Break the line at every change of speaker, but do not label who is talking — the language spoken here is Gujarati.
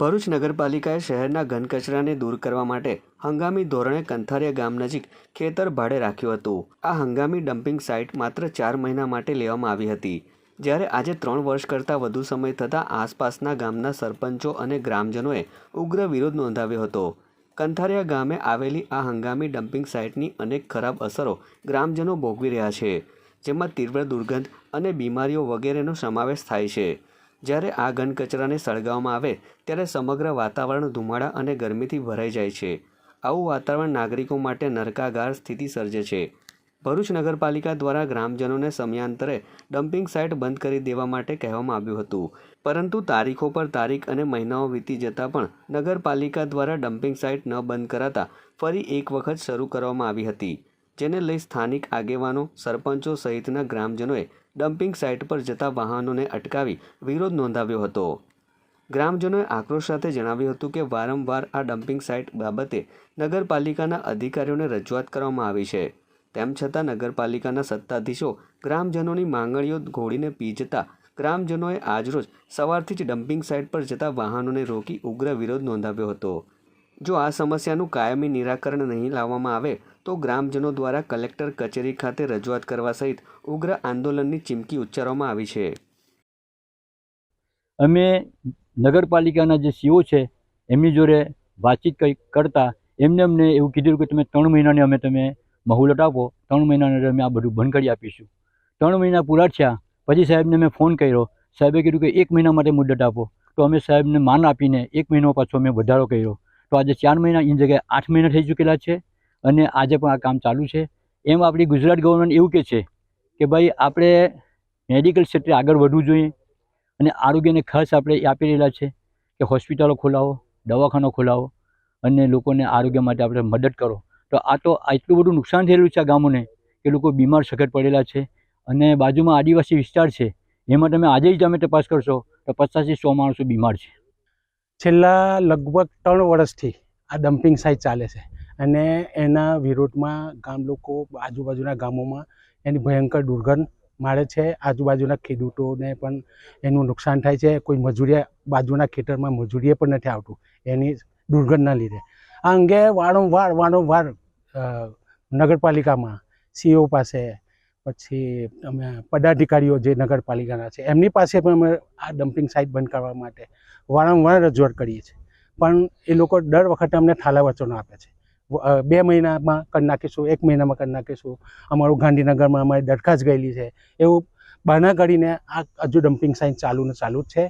ભરૂચ નગરપાલિકાએ શહેરના ઘન કચરાને દૂર કરવા માટે હંગામી ધોરણે કંથારિયા ગામ નજીક ખેતર ભાડે રાખ્યું હતું. આ હંગામી ડમ્પિંગ સાઇટ માત્ર ચાર મહિના માટે લેવામાં આવી હતી. જ્યારે આજે ત્રણ વર્ષ કરતાં વધુ સમય થતાં આસપાસના ગામના સરપંચો અને ગ્રામજનોએ ઉગ્ર વિરોધ નોંધાવ્યો હતો. કંથારિયા ગામે આવેલી આ હંગામી ડમ્પિંગ સાઇટની અનેક ખરાબ અસરો ગ્રામજનો ભોગવી રહ્યા છે, જેમાં તીવ્ર દુર્ગંધ અને બીમારીઓ વગેરેનો સમાવેશ થાય છે. જ્યારે આ ઘન કચરાને સળગાવવામાં આવે, ત્યારે સમગ્ર વાતાવરણ ધુમાડા અને ગરમીથી ભરાઈ જાય છે. આવું વાતાવરણ નાગરિકો માટે નરકાગાર સ્થિતિ સર્જે છે. ભરૂચ નગરપાલિકા દ્વારા ગ્રામજનોને સમયાંતરે ડમ્પિંગ સાઇટ બંધ કરી દેવા માટે કહેવામાં આવ્યું હતું. પરંતુ તારીખો પર તારીખ અને મહિનાઓ વીતી જતાં પણ નગરપાલિકા દ્વારા ડમ્પિંગ સાઇટ ન બંધ કરાતા ફરી એક વખત શરૂ કરવામાં આવી હતી. જેને લઈ સ્થાનિક આગેવાનો, સરપંચો સહિતના ગ્રામજનોએ ડમ્પિંગ સાઇટ પર જતા વાહનોને અટકાવી વિરોધ નોંધાવ્યો હતો. ગ્રામજનોએ આક્રોશ સાથે જણાવ્યું હતું કે વારંવાર આ ડમ્પિંગ સાઇટ બાબતે નગરપાલિકાના અધિકારીઓને રજૂઆત કરવામાં આવી છે. તેમ છતાં નગરપાલિકાના સત્તાધીશો ગ્રામજનોની માંગણીઓ ઘોડીને પી જતા ગ્રામજનોએ આજરોજ સવારથી જ ડમ્પિંગ સાઇટ પર જતા વાહનોને રોકી ઉગ્ર વિરોધ નોંધાવ્યો હતો. જો આ સમસ્યાનું કાયમી નિરાકરણ નહીં લાવવામાં આવે તો ગ્રામજનો દ્વારા કલેક્ટર કચેરી ખાતે રજૂઆત કરવા સહિત ઉગ્ર આંદોલનની ચીમકી ઉચ્ચારવામાં આવી છે.
અમે નગરપાલિકાના જે સીઓ છે, એમની જોડે વાતચીત કંઈક કરતા એમને અમને એવું કીધું કે તમે ત્રણ મહિનાની અમે તમે મહુલત આપો ત્રણ મહિનાની અમે આ બધું બંધ કરી આપીશું. ત્રણ મહિના પૂરા થયા, પછી સાહેબને મેં ફોન કર્યો. સાહેબે કીધું કે એક મહિના માટે મુદત આપો. તો અમે સાહેબને માન આપીને એક મહિનો પાછો અમે વધારો કર્યો. તો આજે ચાર મહિના એની જગ્યાએ આઠ મહિના થઈ ચૂકેલા છે. અને આજે પણ આ કામ ચાલુ છે. એમ આપણી ગુજરાત ગવર્મેન્ટ એવું કહે છે કે ભાઈ આપણે મેડિકલ ક્ષેત્રે આગળ વધવું જોઈએ અને આરોગ્યને ખાસ આપણે આપી રહેલા છે કે હોસ્પિટલો ખોલાવો, દવાખાનો ખોલાવો અને લોકોને આરોગ્ય માટે આપણે મદદ કરો. તો આ તો એટલું બધું નુકસાન થયેલું છે આ ગામોને કે લોકો બીમાર સખત પડેલા છે અને બાજુમાં આદિવાસી વિસ્તાર છે એમાં તમે આજે જ તમે તપાસ કરશો તો પચાસથી સો માણસો બીમાર છે.
છેલ્લા લગભગ ત્રણ વર્ષથી આ ડમ્પિંગ સાઇટ ચાલે છે. અને એના વિરોધમાં ગામ લોકો આજુબાજુના ગામોમાં એની ભયંકર દુર્ગંધ મારે છે. આજુબાજુના ખેડૂતોને પણ એનું નુકસાન થાય છે. કોઈ મજૂરીએ બાજુના ખેતરમાં મજૂરીએ પણ નથી આવતું એની દુર્ગંધના લીધે. આ અંગે વારંવાર વારંવાર નગરપાલિકામાં સીઓ પાસે પછી અમે પદાધિકારીઓ જે નગરપાલિકાના છે એમની પાસે પણ અમે આ ડમ્પિંગ સાઇટ બંધ કરવા માટે વારંવાર રજૂઆત કરીએ છીએ. પણ એ લોકો દર વખતે અમને થાલા વચનો આપે છે. બે મહિનામાં કરી નાખીશું, એક મહિનામાં કરી નાખીશું. અમારું ગાંધીનગરમાં અમારી દરખાસ્ત ગયેલી છે. એવું બહાના કરીને આ હજુ ડમ્પિંગ સાઇન ચાલુ ને ચાલુ જ છે.